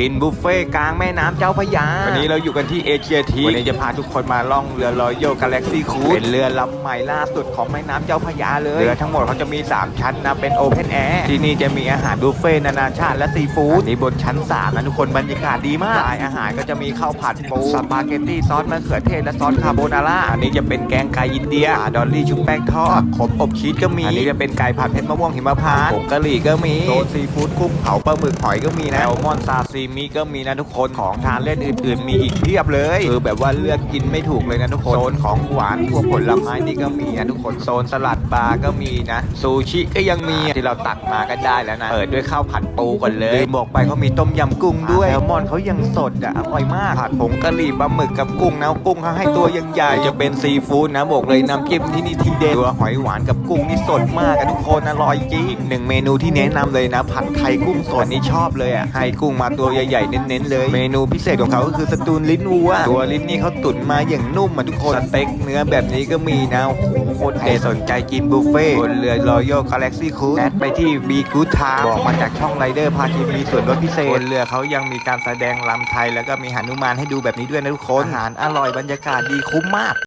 กินบุฟเฟ่ต์กลางแม่น้ำเจ้าพระยา วันนี้เราอยู่กันที่เอเชียทีวันนี้จะพาทุกคนมาล่องเรือรอยัลกาแล็กซี่คูเป็นเรือลำใหม่ล่าสุดของแม่น้ำเจ้าพระยาเลย เรือทั้งหมดเขาจะมี 3 ชั้นนะ เป็นโอเพนแอร์ ที่นี่จะมีอาหารบุฟเฟ่ต์นานาชาติและซีฟู้ดนี่บนชั้น 3 นะทุกคนบรรยากาศดีมากรายอาหารก็จะมีข้าวผัดปูสปาเกตตี้ซอสมะเขือเทศและซอสคาโบนาร่า อันนี้จะเป็นแกงไก่อินเดียดอลลี่ชุบแป้งทอดขมอบชีสก็มี อันนี้จะเป็นไก่ผัดเผ็ดมะม่วงหิมพานต์ผงกะหรี่ก็มีโซนซีฟู้ดกุ้งเผาปลาหมึกหอยก็มีนะแซลมอนซาซิมิก็มีนะทุกคนของทานเล่นอื่นๆ มีอีกเพียบเลยคือแบบว่าเลือกกินไม่ถูกเลยนะทุกคนโซนของหวานพวกผลไม้นี่ก็มีนะทุกคนโซนสลัดบาร์ก็มีนะซูชิก็ยังมีที่เราตักมาก็ได้แล้วนะเปิดด้วยข้าวผัดปูก่อนเลยลืมบอกไปเขามีต้มยำกุ้งด้วยแซลมอนเขายังสดอะอร่อยมากผัดผงกะหรี่ปลาหมึกกับกุ้งนะกุ้งเขาให้ตัวยังใหญ่จะเป็นซีฟู้ดนะบอกเลยน้ำจิ้มที่นี่ทีเด็ดตัวหอยหวานกับกุ้งนี่สดมากอะทุกคนอร่อยจริงหนึ่งเมนูที่แนะนำเลยนะ ผัดไทยกุ้งสดนี่ชอบเลยอะให้กุ้งมาตัวใหญ่ๆ เน้นๆ เลย เมนูพิเศษของเขาก็คือสตูนลิ้นวัว ตัวลิ้นนี่เขาตุ๋นมาอย่างนุ่มอะทุกคน สเต็กเนื้อแบบนี้ก็มีนะโอ้โหโคตรเด็ดสนใจกินบุฟเฟ่ต์บนเรือรอยัลกาแล็กซี่คูแอดไปที่บีกูทาบอกมาจากช่องไรเดอร์พาทีมีส่วนลดพิเศษบนเรือเขายังมีการแสดงลำไทย แล้วก็มีหนุมานให้ดูแบบนี้ด้วยนะทุกคนอาหารอร่อยบรรยากาศดีคุ้มมาก